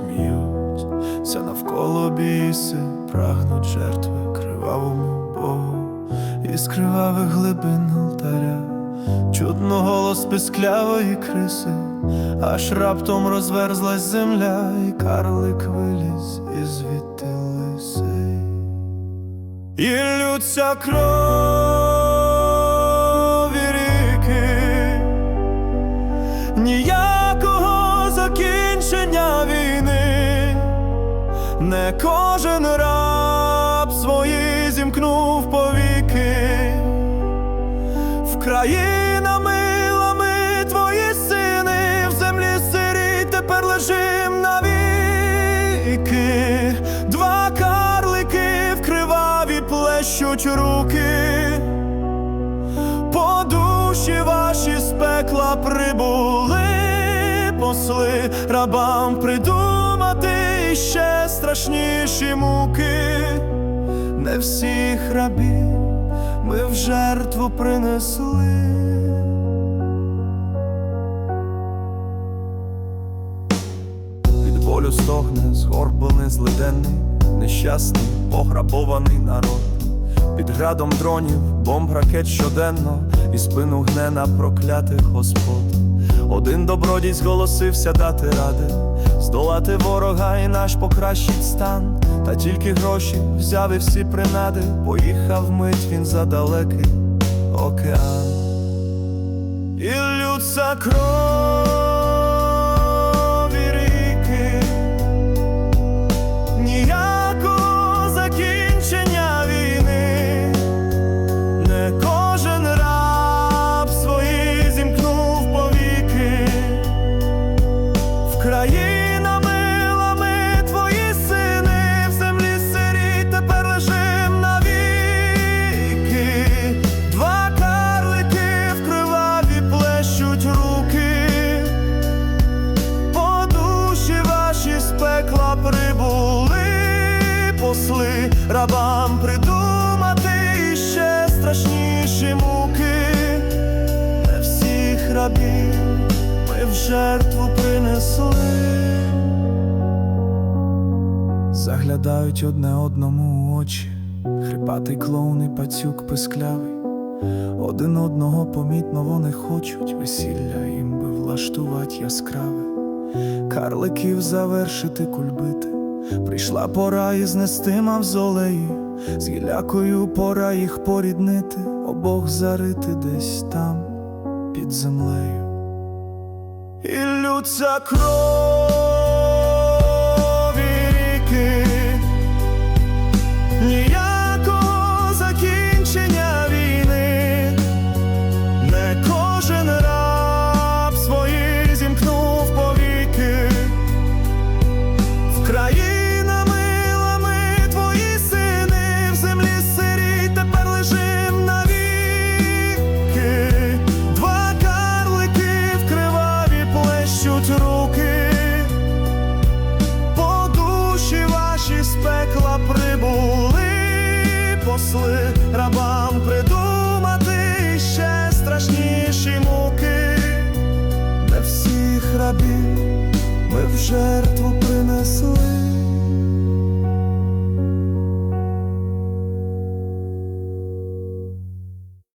б'ють, все навколо біси, прагнуть жертви кривавому Богу, із кривавих глибин алтаря, чудно голос писклявої криси, аж раптом розверзлась земля, і карлик виліз із звідти лисий. І лються крові кожен раб свої зімкнув повіки, Вкраїна мила, ми твої сини, в землі сирі тепер лежим навіки. Два карлики в криваві плещуть руки. По душі ваші з пекла прибули посли рабам придумати ще страшніші муки. Не всіх рабів ми в жертву принесли. Від болю стогне, згорблений, злиденний, нещасний, пограбований народ. Під градом дронів, бомб ракет щоденно, і спину гне на проклятих господ. Один добродій зголосився дати ради, здолати ворога і наш покращить стан. Та тільки гроші взяв і всі принади, поїхав мить він за далекий океан. І людська крові рабам придумати ще страшніші муки. Не всіх рабів ми в жертву принесли. Заглядають одне одному у очі, хрипатий клоун і пацюк писклявий. Один одного помітно вони хочуть весілля їм би влаштувати яскраве, карликів завершити кульбити. Прийшла пора і знести мавзолеї, з гілякою пора їх поріднити, обох зарити десь там під землею. І лються крові certo